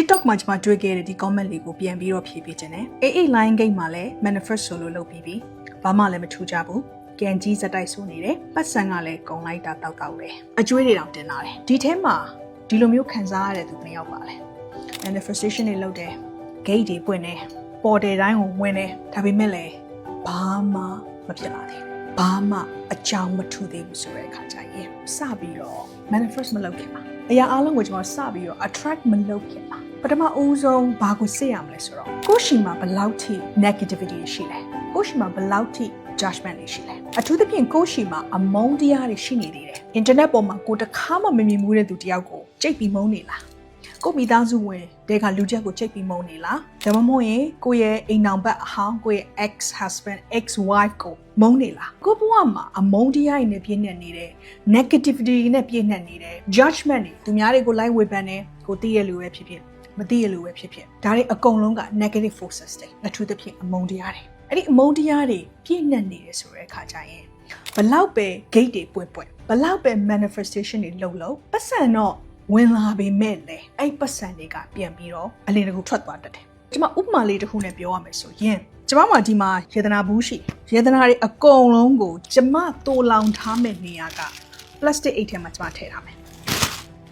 TikTok မှာကျွန်မတွေ့ခဲ့တဲ့ဒီ comment လေးကိုပြန်ပြီးတော့ဖြေပေးခြင်းနဲ့ AA line gate မှာလည်း manifest ဆိုလို့လုပ်ပြီးပြီဘာမှလည်းမထူးကြဘူးကန်ကြီးစက်တိုက်ဆိုနေတယ်ပတ်စံကလည်းကုံလိုက်တာတောက်တောက်ပဲအကျွေးတွေတောင်တင်လာတယ်ဒီထဲမှာဒီလိုမျိုးခံစားရတဲ့သူတစ်ယောက်ပါလဲ manifestation တွေလုပ်တယ် gate တွေပွင့်တယ်ပေါ်တယ်တိုင်းကိုဝင်တယ်ဒါပေမဲ့လည်းဘာမှမဖြစ်လာသေးဘူးဘာမှအကြောင်းမထူသေးဘူးဆိုတဲ့အခါကျရင်စပြီးတော့ manifest မလုပ်ခင်ပါအရာအလုံးကိုကျွန်တော်စပြီးတော့ attract မလုပ်ခင်ပါ ပထမအဦးဆုံးဘာကိုစစ်ရမလဲဆိုတော့ကိုယ့်ရှိမှာဘယ်လောက်ထိ negativity ရှိလဲကိုယ့်ရှိမှာဘယ်လောက်ထိ judgment တွေရှိလဲအထူးသဖြင့်ကိုယ့်ရှိမှာအမုန်းတရားတွေရှိနေသေးတယ် internet ပေါ်မှာကိုယ်တစ်ခါမှမမြင်မှုတဲ့သူတယောက်ကိုကြိတ်ပြီးမုန်းနေလားကိုယ့်မိသားစုဝင်တဲ့ကလူချက်ကိုကြိတ်ပြီးမုန်းနေလားဒါမှမဟုတ်ရင်ကိုယ့်ရဲ့အိမ်အောင်ဘက်အဟောင်းကိုယ့်ရဲ့ ex husband ex wife ကိုမုန်းနေလားကိုယ့်ဘဝမှာအမုန်းတရားတွေနဲ့ပြည့်နေနေတယ် negativity တွေနဲ့ပြည့်နေနေတယ် judgment တွေသူများတွေကို line ဝေဖန်တယ်ကိုသိရလူပဲဖြစ်ဖြစ် မသိရလူပဲဖြစ်ဖြစ်ဒါတွေအကုန်လုံးက negative forces တွေအထူးသဖြင့်အမုန်းတရားတွေအဲ့ဒီအမုန်းတရားတွေပြည့်နေနေတယ်ဆိုတဲ့အခါကျရင်ဘလောက်ပဲ gate တွေပွင့်ပွင့်ဘလောက်ပဲ manifestation တွေလုပ်လို့ပတ်စံတော့ဝင်လာပေမဲ့လေအဲ့ပတ်စံတွေကပြန်ပြီးတော့အလင်းတကူထွက်သွားတတ်တယ်ကျွန်မဥပမာလေးတစ်ခုနဲ့ပြောရမယ်ဆိုရင်ကျမမှာဒီမှာယေဒနာဘူးရှိယေဒနာတွေအကုန်လုံးကိုကျမတူလောင်ထားမဲ့နေရာက plastic အိတ်ထဲမှာကျမထည့်ထားမယ်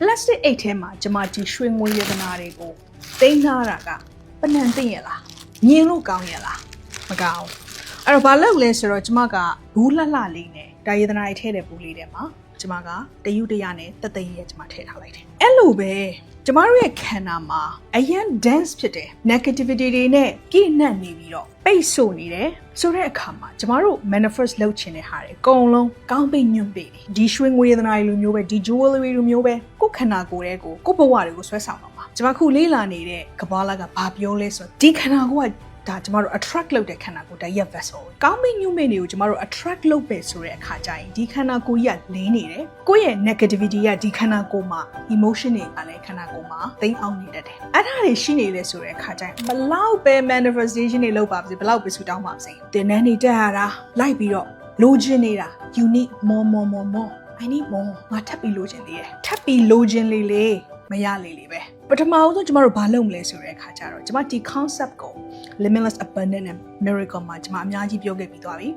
plastic အိတ်ထဲမှာကျမဒီရွှေငွေယေဒနာတွေကိုသိမ်းထားတာကပနံသိရလားညင်လို့ကောင်းရလားမကောင်းအဲ့တော့ဘာလုပ်လဲဆိုတော့ကျမကဘူးလှလှလေးနဲ့ဒါယေဒနာတွေထည့်တဲ့ဘူးလေးထဲမှာကျမကတယူတရနဲ့တသိရကျမထည့်ထားလိုက်တယ်အဲ့လိုပဲကျမတို့ရဲ့ခန္ဓာမှာအရန် dense ဖြစ်တဲ့ negativity တွေနဲ့ပြည့်နှက်နေပြီးတော့ပိတ်ဆို့နေတယ်ဆိုတဲ့အခါမှာကျမတို့ manifest လုပ်ချင်တဲ့ဟာတွေအကုန်လုံးကောင်းပိတ်ညွန့်ပိတ်တယ်ဒီရွှေငွေရတနာတွေလိုမျိုးပဲဒီ jewelry လိုမျိုးပဲ ကိုယ်ခန္ဓာကိုယ်ရဲ့ကိုကိုယ်ဘဝတွေကိုဆွဲဆောင်တော့မှာကျမခုလေးလာနေတဲ့ကဘာလာကဘာပြောလဲဆိုတော့ဒီခန္ဓာကိုယ်ကဒါကျမတို့ attract လုပ်တဲ့ခန္ဓာကိုယ်တရက် vessel ကောင်းမင်းညွန့်မင်းတွေကိုကျမတို့ attract လုပ်ပဲဆိုတဲ့အခါကျရင်ဒီခန္ဓာကိုယ်ကြီးကလင်းနေတယ်ကိုယ့်ရဲ့ negativity ကဒီခန္ဓာကိုယ်မှာ emotion တွေကလည်းခန္ဓာကိုယ်မှာသိမ်းအောင်နေတတ်တယ်အဲ့ဒါတွေရှိနေလဲဆိုတဲ့အခါကျရင်ဘလောက်ပဲ manifestation တွေလုပ်ပါပါစေဘလောက်ပဲဆူတောင်းပါပါစေတင်နန်းနေတက်ရတာလိုက်ပြီးတော့လိုချင်နေတာ you need more more more more I need more ငါထပ်ပြီးလိုချင်သေးတယ်ထပ်ပြီးလိုချင်လေလေမရလေလေပဲပထမအောင်ဆုံးကျမတို့ဘာလုပ်မလဲဆိုတဲ့အခါကျတော့ကျမဒီ concept ကို limitless abundant and miracle မှာကျမအများကြီးပြောခဲ့ပြီးသွားပြီ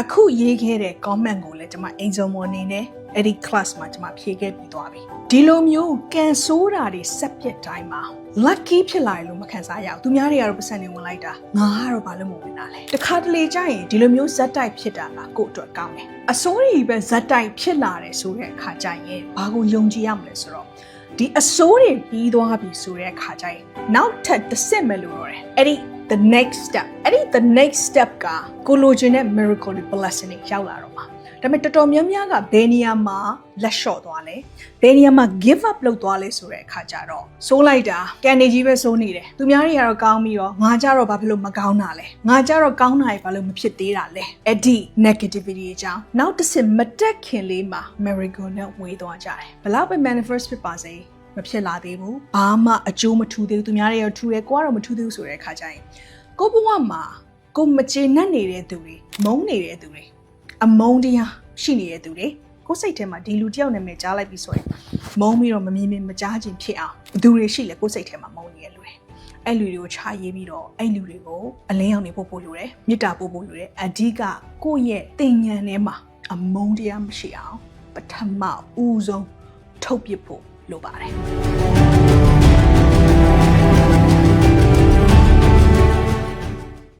အခုရေးခဲ့တဲ့ comment ကိုလည်းကျမအိမ်စုံမအနေနဲ့ အဲ့ဒီ class မှာကျမဖြေခဲ့ပြီးသွားပြီဒီလိုမျိုးကန်ဆိုးတာတွေဆက်ပြက်တိုင်းမှာ lucky ဖြစ်လာတယ်လို့မခံစားရဘူးသူများတွေကတော့ပတ်စံနေဝင်လိုက်တာငါကတော့ဘာလို့မဝင်တာလဲတခါတလေကျရင်ဒီလိုမျိုးဇက်တိုက်ဖြစ်တာကကိုယ့်အတွက်ကောင်းတယ်အစိုးရပဲဇက်တိုက်ဖြစ်လာတယ်ဆိုတဲ့အခါကျရင်ဘာကိုယုံကြည်ရမလဲဆိုတော့ဒီအစိုးရပြီးသွားပြီဆိုတဲ့အခါကျရင်နောက်ထပ်တစ်ဆင့်ပဲလို့တော့တယ်အဲ့ဒီ the next step အဲ့ဒီ the next step ကကိုလိုချင်တဲ့ miracle တွေ blessing တွေရောက်လာတော့မှာ ဒါပေမဲ့တော်တော်များများကဘယ်နေရာမှာလက်လျှော့သွားလဲဘယ်နေရာမှာ give up လုပ်သွားလဲဆိုတဲ့အခါကျတော့စိုးလိုက်တာကန်နေကြီးပဲစိုးနေတယ်သူများတွေကတော့ကောင်းပြီးတော့ငါကြတော့ဘာဖြစ်လို့မကောင်းတာလဲငါကြတော့ကောင်းတာတွေဘာလို့မဖြစ်သေးတာလဲအဲ့ဒီ negativity အကြောင်းနောက်တစ်ဆင့်မတက်ခင်လေးမှာ miracle နဲ့ဝေးသွားကြတယ်ဘလောက်ပဲ manifest ဖြစ်ပါစေမဖြစ်လာသေးဘူးဘာမှအကျိုးမထူသေးဘူးသူများတွေရောထူတယ်ကိုကတော့မထူသေးဘူးဆိုတဲ့အခါကျရင်ကိုဘဝမှာကိုမကျေနပ်နေတဲ့သူတွေမုန်းနေတဲ့သူတွေ အမုန်းတရားရှိနေတဲ့သူတွေကိုယ်စိတ်ထဲမှာဒီလူတယောက်နာမည်ကြားလိုက်ပြီးဆိုရင်မုန်းပြီးတော့မမြင်မြင်မကြားခြင်းဖြစ်အောင်ဘယ်သူတွေရှိလဲကိုယ်စိတ်ထဲမှာမုန်းနေတဲ့လူတွေအဲ့လူတွေကိုခြာရေးပြီးတော့အဲ့လူတွေကိုအလင်းရောင်နေပို့ပို့လို့ရတယ်မေတ္တာပို့ပို့လို့ရတယ်အဓိကကိုယ့်ရဲ့တင်ញံထဲမှာအမုန်းတရားမရှိအောင်ပထမဦးဆုံးထုတ်ပစ်ဖို့လိုပါတယ်